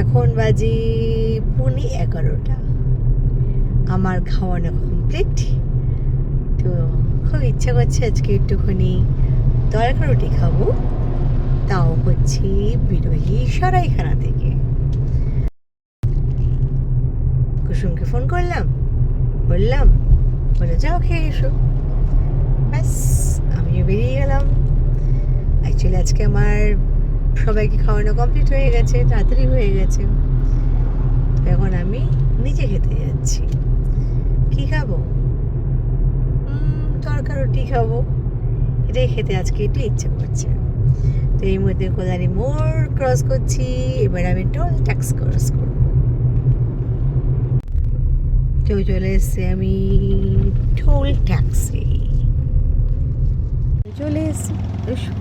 এখন বাজি পৌনে এগারোটা। আমার খাওয়ানো কমপ্লিট তো খুব ইচ্ছা করছে আজকে একটুখানি তরকা রুটি খাব। তাও হচ্ছে বিরোহী সরাইখানা থেকে। কুসুমকে ফোন করলাম, বললাম, বলে যাও খেয়ে এসো। ব্যাস, আমিও বেরিয়ে গেলাম। অ্যাকচুয়ালি আজকে আমার সবাইকে খাওয়ানো কমপ্লিট হয়ে গেছে তাড়াতাড়ি হয়ে গেছে। এখন আমি নিজে খেতে যাচ্ছি। কি খাব? উম, তরকা রুটি খাব। এটাই খেতে আজকে একটু ইচ্ছে করছে। তো এই মধ্যে কোদারি মোড় ক্রস করছি এবার আমি টোল ট্যাক্স ক্রস করব। তো চলে এসছি আমি টোল ট্যাক্সি। চলে এসছি। এসো।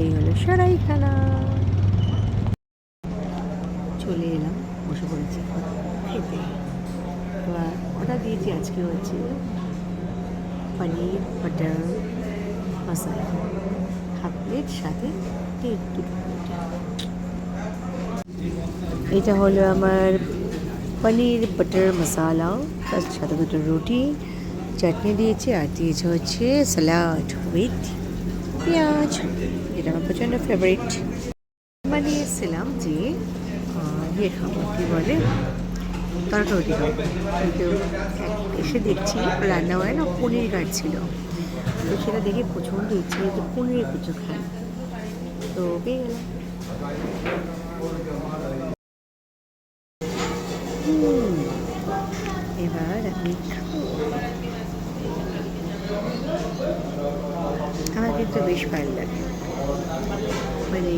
এই হলো সরাইখানা। চলে এলাম, বসে পড়েছি খেতে। এবার অর্ডার দিয়েছি আজকে হচ্ছে paneer, butter masala half plate, সাথে এটা হলো আমার পনির, বাটার মশালা তার সাথে দুটো রুটি। চাটনি দিয়েছি, আর দিয়েছে হচ্ছে স্যালাড উইথ পেঁয়াজ, এটা আমার প্রচণ্ড ফেভারিট মানে এসেছিলাম যে ইয়ে খাব, কী বলে? তরকা রুটি খাব। কিন্তু এসে দেখছি রান্না হয় না পনির কাটছিল। তো সেটা দেখে প্রচণ্ড ইচ্ছে যে পনিরের কিছু খাই। তো পেয়ে গেলাম হুম, এবার আমি খাব আমার কিন্তু বেশ ভালো লাগে। মানে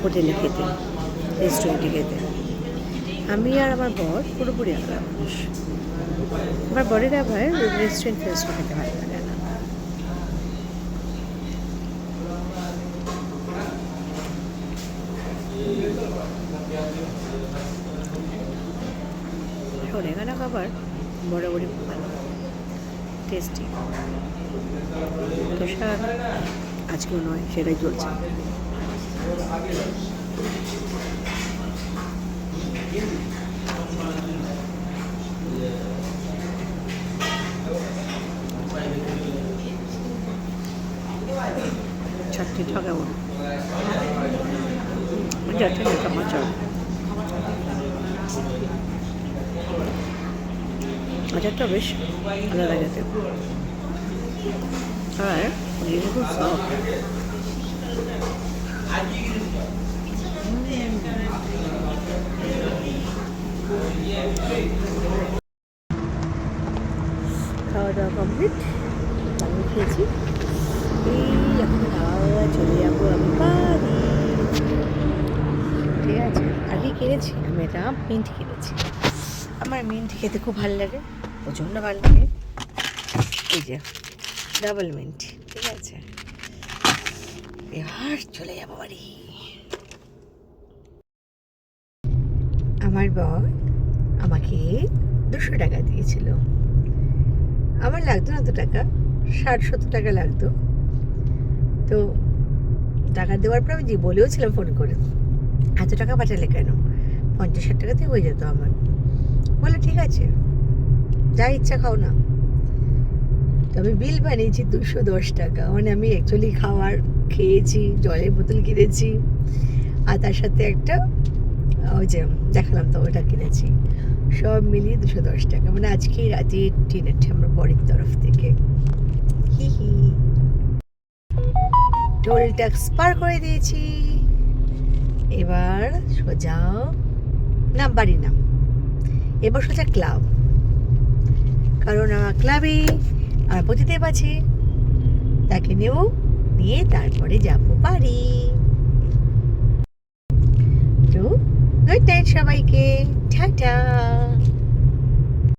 হোটেলে খেতে রেস্টুরেন্টে খেতে। আমি আর আমার বর পুরোপুরি আলাদা মানুষ। আমার বরের আবার রেস্টুরেন্ট ফেস্টুরেন্ট খেতে ভালো লাগে না। সরেগানা খাবার বরাবরই ভালো। টেস্টি শাক আজকেও নয় সেটাই চলছে। ঠকাবো চারটে ঠকাবো চল। আচারটা বেশ ভালো খেতে। আর পনিরটা খুব সফট খাওয়া দাওয়া কমপ্লিট আমি খেয়েছি। এই, এখন আবার চলে যাব আমি বাড়ি। ঠিক আছে, আগে কিনেছি, আমি এটা মিন্ট কিনেছি। আমার মিন্ট খেতে খুব ভালো লাগে। প্রচণ্ড ভালো লাগে। এই যে ডাবল মিন্ট ঠিক আছে? এবার চলে যাব বাড়ি। আমার বর আমাকে দুশো টাকা দিয়েছিল। আমার লাগতো না তো টাকা, ষাট সত্তর টাকা লাগতো। তো টাকা দেওয়ার পর আমি যে বলেও ছিলাম ফোন করে, এত টাকা পাঠালে কেন? পঞ্চাশ ষাট টাকাতেই হয়ে যেত আমার। বলে ঠিক আছে। যা ইচ্ছা খাও না। তবে বিল বানিয়েছি দুশো দশ টাকা। মানে আমি অ্যাকচুয়ালি খাবার খেয়েছি, জলের বোতল কিনেছি। আর তার সাথে একটা ওই যে দেখালাম তো, ওটা কিনেছি। সব মিলিয়ে দুশো দশ টাকা। মানে আজকেই রাতে ডিনারটা আমার বড়ির তরফ থেকে। হি হি। টোল ট্যাক্স পার করে দিয়েছি। এবার সোজা, না বাড়ি নাম। এবার সোজা ক্লাব। কারণ আমার ক্লাবে আমার প্রতিদেব আছে। তাকে নেব, নিয়ে তারপরে যাব পারি তো গুড নাইট সবাইকে। টাটা।